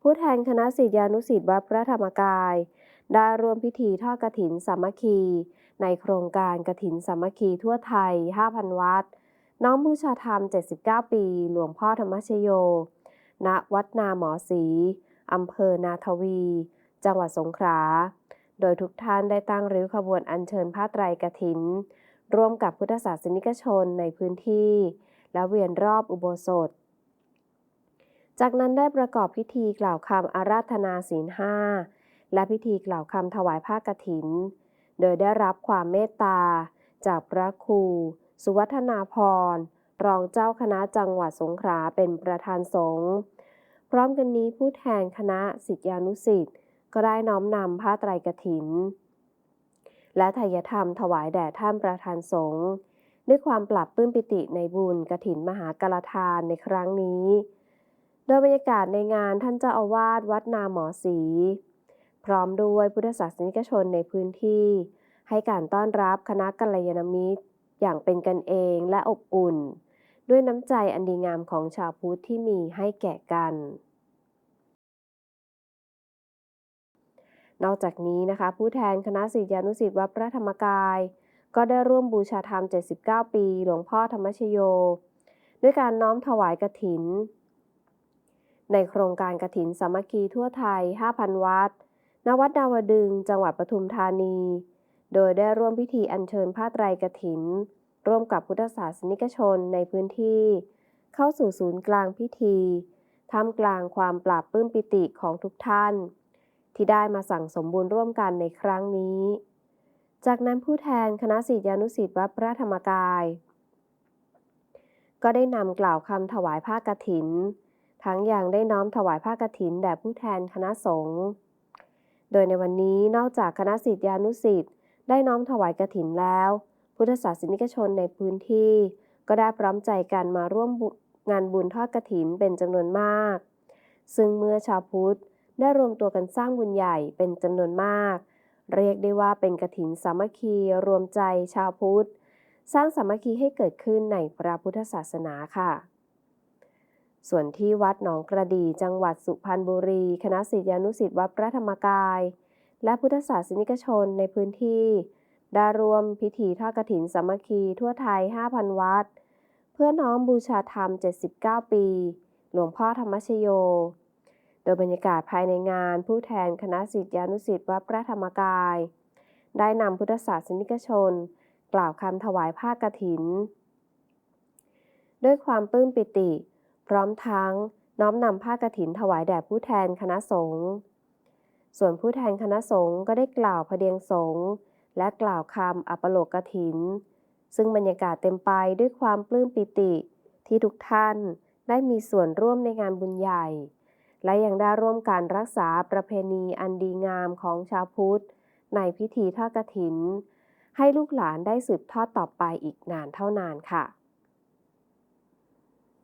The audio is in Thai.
ผู้แทนคณะศิษยานุศิษย์วัดพระธรรมกาย ได้ร่วมพิธีทอดกฐินสามัคคี ในโครงการกฐินสามัคคีทั่วไทย 5,000 วัด น้อมบูชาธรรม 79 ปี หลวงพ่อธรรมชโย ณ วัดนาหมอศรีอำเภอนาทวี จังหวัดสงขลา โดยทุกท่านได้ตั้งริ้วขบวนอัญเชิญผ้าไตรกฐิน ร่วมกับพุทธศาสนิกชนในพื้นที่ และเวียนรอบอุโบสถ จากนั้นได้ประกอบพิธีกล่าวคำอาราธนาศีลห้าและพิธีกล่าวคำถวายผ้ากฐิน โดยได้รับความเมตตา จากพระครู สุวัฒนาพร รองเจ้าคณะจังหวัดสงขลาเป็นประธานสงฆ์พร้อมกันนี้ผู้แทนคณะศิษยานุศิษย์ก็ได้น้อมนำผ้าไตรกฐิน และทายธรรมถวายแด่ท่านประธานสงฆ์ด้วยความปรับปื้มปิติในบุญกฐินมหากรทานในครั้งนี้ โดยบรรยากาศในงานท่านเจ้าอาวาสวัดนาหมอศรีพร้อมด้วยพุทธศาสนิกชนในพื้นที่ ให้การต้อนรับคณะกัลยาณมิตร อย่างเป็นกันเองและอบอุ่น ด้วยน้ำใจอันดีงามของชาวพุทธที่มีให้แก่กัน นอกจากนี้นะคะ ผู้แทนคณะศิษยานุศิษย์วัดพระธรรมกาย ก็ได้ร่วมบูชาธรรม 79 ปี หลวงพ่อธรรมชโย ด้วยการน้อมถวายกฐิน ในโครงการกฐินสามัคคีทั่วไทย 5,000 วัด ณ วัดดาวดึง จังหวัดปทุมธานี โดยได้ร่วมพิธีอัญเชิญผ้าไตรกฐิน ร่วมกับพุทธศาสนิกชนในพื้นที่ เข้าสู่ศูนย์กลางพิธีท่ามกลางความปราบปลื้มปิติของทุกท่าน ที่ได้มาสั่งสมบุญร่วมกันในครั้งนี้ จากนั้นผู้แทนคณะศิษยานุศิษย์วัดพระธรรมกาย ก็ได้นำกล่าวคำถวายผ้ากฐิน ทั้งยังได้น้อมถวายผ้ากฐินแด่ผู้แทนคณะสงฆ์โดยในวันนี้นอกจากคณะศิษยานุศิษย์ได้น้อมถวายกฐินแล้ว พุทธศาสนิกชนในพื้นที่ ก็ได้พร้อมใจกันมาร่วมงานบุญทอดกฐินเป็นจำนวนมาก ซึ่งเมื่อชาวพุทธได้รวมตัวกันสร้างบุญใหญ่เป็นจำนวนมาก เรียกได้ว่าเป็นกฐินสามัคคีรวมใจชาวพุทธ สร้างสามัคคีให้เกิดขึ้นในพระพุทธศาสนาค่ะ ส่วนที่วัดหนองกระดี จังหวัดสุพรรณบุรี คณะศิษยานุศิษย์วัดพระธรรมกาย และพุทธศาสนิกชนในพื้นที่ ได้รวมพิธีทอดกฐินสามัคคีทั่วไทย 5,000 วัด เพื่อน้อมบูชาธรรม 79 ปี หลวงพ่อธรรมชโย โดยบรรยากาศภายในงานผู้แทนคณะศิษยานุศิษย์วัดพระธรรมกาย ได้นำพุทธศาสนิกชน กล่าวคำถวายผ้ากฐิน ด้วยความปลื้มปิติ พร้อมทั้งน้อมนำผ้ากฐินถวายแด่ผู้แทนคณะสงฆ์ ส่วนผู้แทนคณะสงฆ์ก็ได้กล่าวพเดียงสงฆ์และกล่าวคำอัปโลกกฐิน ซึ่งบรรยากาศเต็มไปด้วยความปลื้มปิติ ที่ทุกท่านได้มีส่วนร่วมในงานบุญใหญ่ และยังได้ร่วมการรักษาประเพณีอันดีงามของชาวพุทธ ในพิธีทอดกฐิน ให้ลูกหลานได้สืบทอดต่อไปอีกนานเท่านานค่ะ